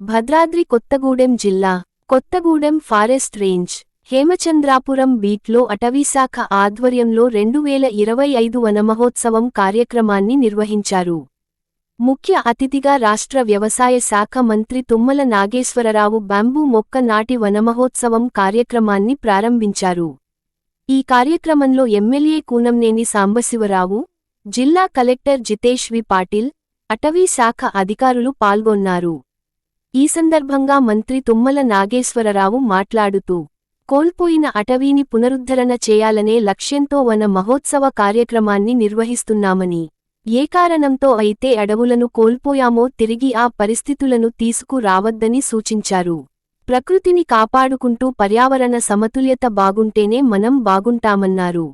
భద్రాద్రి కొత్తగూడెం జిల్లా Kothagudem forest range Hemachandrapuram బీట్లో అటవీశాఖ ఆధ్వర్యంలో రెండు వేల ఇరవై ఐదు వనమహోత్సవం కార్యక్రమాన్ని నిర్వహించారు. ముఖ్య అతిథిగా రాష్ట్ర వ్యవసాయ శాఖ మంత్రి తుమ్మల నాగేశ్వరరావు బ్యాంబూ మొక్క నాటి వనమహోత్సవం కార్యక్రమాన్ని ప్రారంభించారు. ఈ కార్యక్రమంలో ఎమ్మెల్యే కూనంనేని సాంబశివరావు జిల్లా కలెక్టర్ జితేష్ వి పాటిల్ అటవీ శాఖ అధికారులు పాల్గొన్నారు. ఈ సందర్భంగా మంత్రి తుమ్మల నాగేశ్వరరావు మాట్లాడుతూ కోల్పోయిన అటవీని పునరుద్ధరణ చేయాలనే లక్ష్యంతో వన మహోత్సవ కార్యక్రమాన్ని నిర్వహిస్తున్నామని ఏ కారణంతో అయితే అడవులను కోల్పోయామో తిరిగి ఆ పరిస్థితులను తీసుకురావద్దని సూచించారు. ప్రకృతిని కాపాడుకుంటూ పర్యావరణ సమతుల్యత బాగుంటేనే మనం బాగుంటామన్నారు.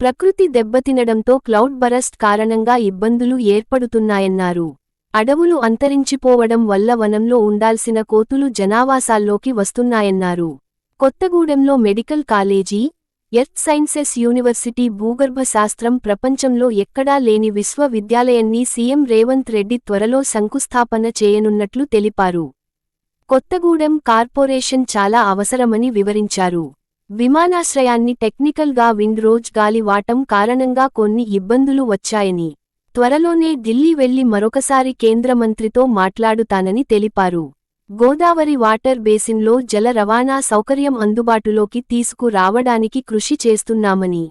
ప్రకృతి దెబ్బతినడంతో క్లౌడ్ బరస్ట్ కారణంగా ఇబ్బందులు ఏర్పడుతున్నాయన్నారు. అడవులు అంతరించిపోవడం వల్ల వనంలో ఉండాల్సిన కోతులు జనావాసాల్లోకి వస్తున్నాయన్నారు. కొత్తగూడెంలో medical college earth sciences university భూగర్భ శాస్త్రం ప్రపంచంలో ఎక్కడా లేని విశ్వవిద్యాలయాన్ని సీఎం రేవంత్ రెడ్డి త్వరలో శంకుస్థాపన చేయనున్నట్లు తెలిపారు. కొత్తగూడెం కార్పొరేషన్ చాలా అవసరమని వివరించారు. విమానాశ్రయాన్ని టెక్నికల్గా విండ్ రోజ్ గాలి వాటం కారణంగా కొన్ని ఇబ్బందులు వచ్చాయని త్వరలోనే ఢిల్లీ వెళ్ళి మరొకసారి కేంద్ర మంత్రితో మాట్లాడుతానని తెలిపారు. గోదావరి వాటర్ బేసిన్లో జల రవాణా సౌకర్యం అందుబాటులోకి తీసుకురావడానికి కృషి చేస్తున్నామని.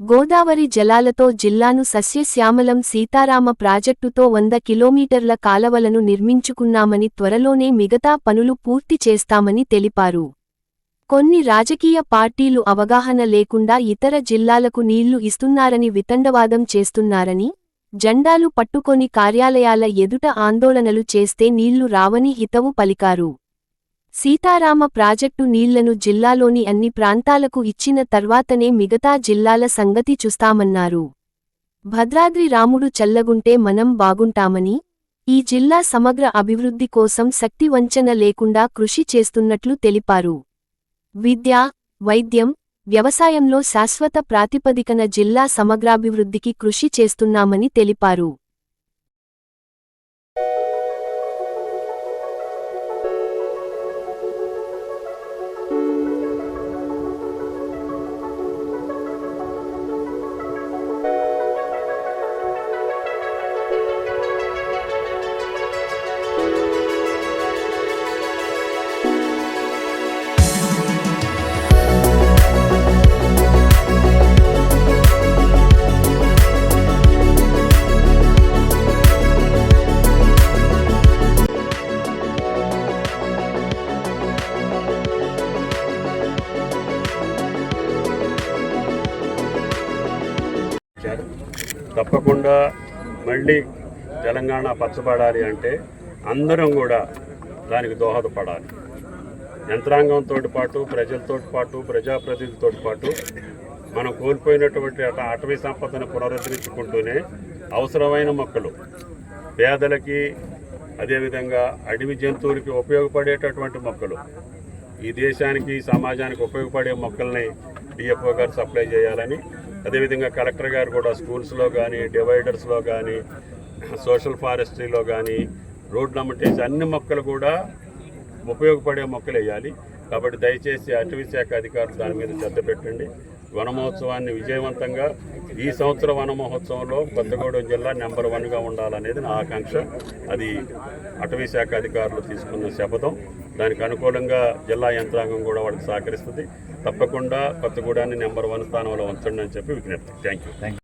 గోదావరి జలాలతో జిల్లాను సస్యశ్యామలం సీతారామ ప్రాజెక్టుతో వంద కిలోమీటర్ల కాలవలను నిర్మించుకున్నామని త్వరలోనే మిగతా పనులు పూర్తి చేస్తామని తెలిపారు. కొన్ని రాజకీయ పార్టీలు అవగాహన లేకుండా ఇతర జిల్లాలకు నీళ్ళు ఇస్తున్నారని వితండవాదం చేస్తున్నారని జెండాలు పట్టుకొని కార్యాలయాల ఎదుట ఆందోళనలు చేస్తే నీళ్ళు రావని హితవు పలికారు. సీతారామ ప్రాజెక్టు నీళ్ళను జిల్లాలోని అన్ని ప్రాంతాలకు ఇచ్చిన తర్వాతనే మిగతా జిల్లాల సంగతి చూస్తామన్నారు. భద్రాద్రి రాముడు చల్లగుంటే మనం బాగుంటామని ఈ జిల్లా సమగ్ర అభివృద్ధి కోసం శక్తి వంచన లేకుండా కృషి చేస్తున్నట్లు తెలిపారు. విద్య వైద్యం వ్యవసాయంలో శాశ్వత ప్రాతిపదికన జిల్లా సమగ్రాభివృద్ధికి కృషి చేస్తున్నామని తెలిపారు. తప్పకుండా మళ్ళీ తెలంగాణ పచ్చబడాలి అంటే అందరం కూడా దానికి దోహదపడాలి. యంత్రాంగంతో పాటు ప్రజలతో పాటు ప్రజాప్రతినిధులతో పాటు మనం కోల్పోయినటువంటి అట- అటవీ సంపదను పునరుద్ధరించుకుంటూనే అవసరమైన మొక్కలు పేదలకి అదేవిధంగా అడవి జంతువులకి ఉపయోగపడేటటువంటి మొక్కలు ఈ దేశానికి సమాజానికి ఉపయోగపడే మొక్కల్ని డిఎఫ్ఓ గారు సప్లై చేయాలని అదేవిధంగా కలెక్టర్ గారు కూడా స్కూల్స్లో కానీ డివైడర్స్లో కానీ సోషల్ ఫారెస్ట్రీలో కానీ రోడ్లు అమ్మటేసి అన్ని మొక్కలు కూడా ఉపయోగపడే మొక్కలు వేయాలి. కాబట్టి దయచేసి అటవీ శాఖ అధికారులు దాని మీద శ్రద్ధ పెట్టండి. వన మహోత్సవాన్ని విజయవంతంగా ఈ సంవత్సర వనమహోత్సవంలో కొత్తగూడెం జిల్లా నెంబర్ వన్గా ఉండాలనేది నా ఆకాంక్ష. అది అటవీ శాఖ అధికారులు తీసుకున్న శపథం. దానికి అనుకూలంగా జిల్లా యంత్రాంగం కూడా వాళ్ళకి సహకరిస్తుంది. తప్పకుండా కొత్తగూడాన్ని నెంబర్ వన్ స్థానంలో ఉంచండి అని చెప్పి విజ్ఞప్తి. Thank you